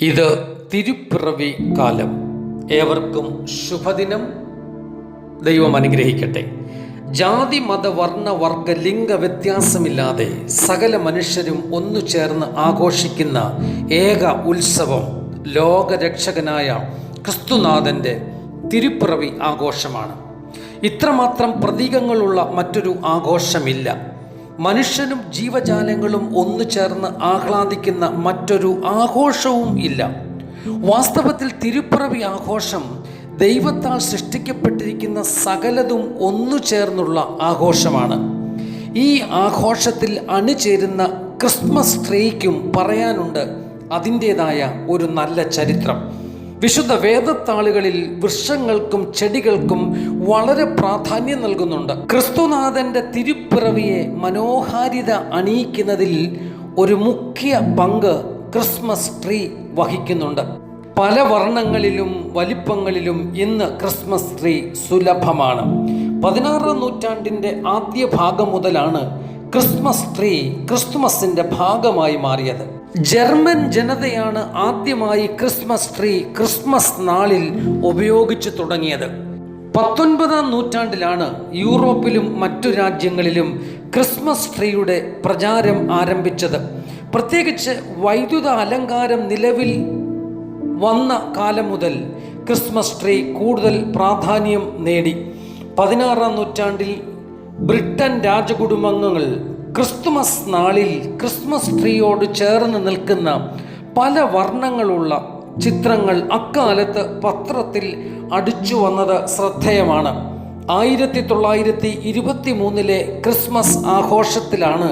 ഇത് തിരുപ്പിറവി കാലം. ഏവർക്കും ശുഭദിനം. ദൈവം അനുഗ്രഹിക്കട്ടെ. ജാതി മത വർണ വർഗ ലിംഗ വ്യത്യാസമില്ലാതെ സകല മനുഷ്യരും ഒന്നു ചേർന്ന് ആഘോഷിക്കുന്ന ഏക ഉത്സവം ലോകരക്ഷകനായ ക്രിസ്തുനാഥന്റെ തിരുപ്പിറവി ആഘോഷമാണ്. ഇത്രമാത്രം പ്രതീകങ്ങളുള്ള മറ്റൊരു ആഘോഷമില്ല. മനുഷ്യനും ജീവജാലങ്ങളും ഒന്നു ചേർന്ന് ആഹ്ലാദിക്കുന്ന മറ്റൊരു ആഘോഷവും ഇല്ല. വാസ്തവത്തിൽ തിരുപ്പിറവി ആഘോഷം ദൈവത്താൽ സൃഷ്ടിക്കപ്പെട്ടിരിക്കുന്ന സകലതും ഒന്നു ചേർന്നുള്ള ആഘോഷമാണ്. ഈ ആഘോഷത്തിൽ അണിചേരുന്ന ക്രിസ്മസ് ട്രീക്കും പറയാനുണ്ട് അതിന്റേതായ ഒരു നല്ല ചരിത്രം. വിശുദ്ധ വേദത്താളുകളിൽ വൃക്ഷങ്ങൾക്കും ചെടികൾക്കും വളരെ പ്രാധാന്യം നൽകുന്നുണ്ട്. ക്രിസ്തുനാഥന്റെ തിരുപ്പിറവിയെ മനോഹാരിത അണിയിക്കുന്നതിൽ ഒരു മുഖ്യ പങ്ക് ക്രിസ്മസ് ട്രീ വഹിക്കുന്നുണ്ട്. പല വർണങ്ങളിലും വലിപ്പങ്ങളിലും ഇന്ന് ക്രിസ്മസ് ട്രീ സുലഭമാണ്. പതിനാറാം നൂറ്റാണ്ടിന്റെ ആദ്യ ഭാഗം മുതലാണ് ക്രിസ്മസ് ട്രീ ക്രിസ്തുമസിന്റെ ഭാഗമായി മാറിയത്. ജർമ്മൻ ജനതയാണ് ആദ്യമായി ക്രിസ്മസ് ട്രീ ക്രിസ്മസ് നാളിൽ ഉപയോഗിച്ചു തുടങ്ങിയത്. പത്തൊൻപതാം നൂറ്റാണ്ടിലാണ് യൂറോപ്പിലും മറ്റു രാജ്യങ്ങളിലും ക്രിസ്മസ് ട്രീയുടെ പ്രചാരം ആരംഭിച്ചത്. പ്രത്യേകിച്ച് വൈദ്യുത അലങ്കാരം നിലവിൽ വന്ന കാലം മുതൽ ക്രിസ്മസ് ട്രീ കൂടുതൽ പ്രാധാന്യം നേടി. പതിനാറാം നൂറ്റാണ്ടിൽ ബ്രിട്ടൻ രാജകുടുംബങ്ങൾ ക്രിസ്തുമസ് നാളിൽ ക്രിസ്മസ് ട്രീയോട് ചേർന്ന് നിൽക്കുന്ന പല വർണങ്ങളുള്ള ചിത്രങ്ങൾ അക്കാലത്ത് പത്രത്തിൽ അടിച്ചു വന്നത് ശ്രദ്ധേയമാണ്. ആയിരത്തി തൊള്ളായിരത്തി ഇരുപത്തി മൂന്നിലെ ക്രിസ്മസ് ആഘോഷത്തിലാണ്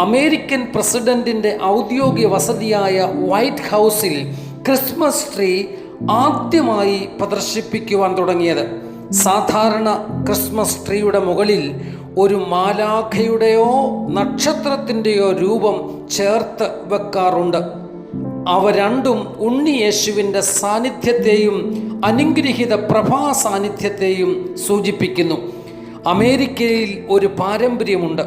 അമേരിക്കൻ പ്രസിഡന്റിന്റെ ഔദ്യോഗിക വസതിയായ വൈറ്റ് ഹൗസിൽ ക്രിസ്മസ് ട്രീ ആദ്യമായി പ്രദർശിപ്പിക്കുവാൻ തുടങ്ങിയത്. സാധാരണ ക്രിസ്മസ് ട്രീയുടെ മുകളിൽ ഒരു മാലാഖയുടെയോ നക്ഷത്രത്തിന്റെയോ രൂപം ചേർത്ത് വെക്കാറുണ്ട്. അവ രണ്ടും ഉണ്ണി യേശുവിന്റെ സാന്നിധ്യത്തെയും അനുഗ്രഹിത പ്രഭാ സാന്നിധ്യത്തെയും സൂചിപ്പിക്കുന്നു. അമേരിക്കയിൽ ഒരു പാരമ്പര്യമുണ്ട്.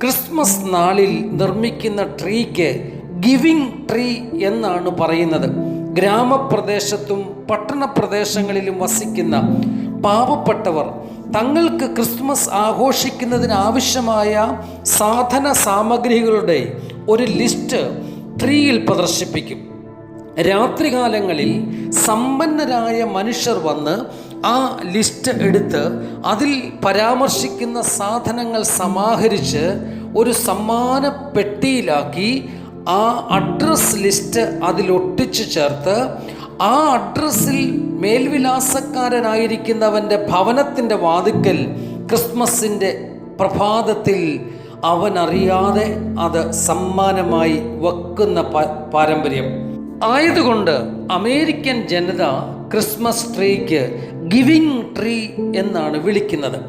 ക്രിസ്മസ് നാളിൽ നിർമ്മിക്കുന്ന ട്രീക്ക് ഗിവിംഗ് ട്രീ എന്നാണ് പറയുന്നത്. ഗ്രാമപ്രദേശത്തും പട്ടണപ്രദേശങ്ങളിലും വസിക്കുന്ന പാവപ്പെട്ടവർ തങ്ങൾക്ക് ക്രിസ്മസ് ആഘോഷിക്കുന്നതിന് ആവശ്യമായ സാധന സാമഗ്രികളുടെ ഒരു ലിസ്റ്റ് ട്രീയിൽ പ്രദർശിപ്പിക്കും. രാത്രികാലങ്ങളിൽ സമ്പന്നരായ മനുഷ്യർ വന്ന് ആ ലിസ്റ്റ് എടുത്ത് അതിൽ പരാമർശിക്കുന്ന സാധനങ്ങൾ സമാഹരിച്ച് ഒരു സമ്മാന പെട്ടിയിലാക്കി ആ അഡ്രസ് ലിസ്റ്റ് അതിലൊട്ടിച്ചു ചേർത്ത് ആ അഡ്രസ്സിൽ മേൽവിലാസക്കാരനായിരിക്കുന്നവന്റെ ഭവനത്തിന്റെ വാതിക്കൽ ക്രിസ്മസിന്റെ പ്രഭാതത്തിൽ അവൻ അറിയാതെ അത് സമ്മാനമായി വെക്കുന്ന പാരമ്പര്യം. ആയതുകൊണ്ട് അമേരിക്കൻ ജനത ക്രിസ്മസ് ട്രീക്ക് ഗിവിംഗ് ട്രീ എന്നാണ് വിളിക്കുന്നത്.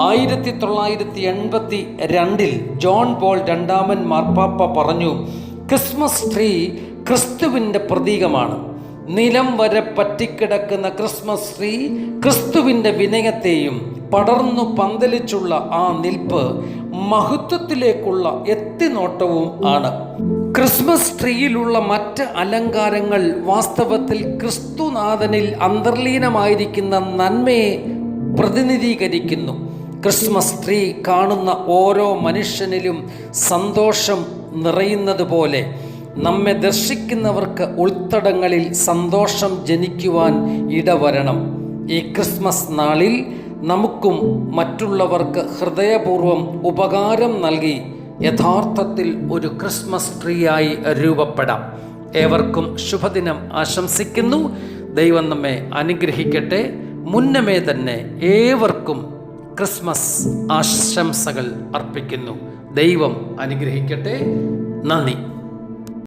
ആയിരത്തി തൊള്ളായിരത്തി എൺപത്തി രണ്ടിൽ ജോൺ പോൾ രണ്ടാമൻ മാർപ്പാപ്പ പറഞ്ഞു ക്രിസ്മസ് ട്രീ ക്രിസ്തുവിന്റെ പ്രതീകമാണ്. നിലം വരെ പറ്റിക്കിടക്കുന്ന ക്രിസ്മസ് ട്രീ ക്രിസ്തുവിന്റെ വിനയത്തെയും പടർന്നു പന്തലിച്ചുള്ള ആ നിൽപ്പ് മഹത്വത്തിലേക്കുള്ള എത്തിനോട്ടവും ആണ്. ക്രിസ്മസ് ട്രീയിലുള്ള മറ്റ് അലങ്കാരങ്ങൾ വാസ്തവത്തിൽ ക്രിസ്തുനാഥനിൽ അന്തർലീനമായിരിക്കുന്ന നന്മയെ പ്രതിനിധീകരിക്കുന്നു. ക്രിസ്മസ് ട്രീ കാണുന്ന ഓരോ മനുഷ്യനിലും സന്തോഷം നിറയുന്നത് പോലെ നമ്മെ ദർശിക്കുന്നവർക്ക് ഉൾത്തടങ്ങളിൽ സന്തോഷം ജനിക്കുവാൻ ഇടവരണം. ഈ ക്രിസ്മസ് നാളിൽ നമുക്കും മറ്റുള്ളവർക്ക് ഹൃദയപൂർവം ഉപകാരം നൽകി യഥാർത്ഥത്തിൽ ഒരു ക്രിസ്മസ് ട്രീയായി രൂപപ്പെടാം. ഏവർക്കും ശുഭദിനം ആശംസിക്കുന്നു. ദൈവം നമ്മെ അനുഗ്രഹിക്കട്ടെ. മുന്നമേ തന്നെ ഏവർക്കും ക്രിസ്മസ് ആശംസകൾ അർപ്പിക്കുന്നു. ദൈവം അനുഗ്രഹിക്കട്ടെ. നന്ദി.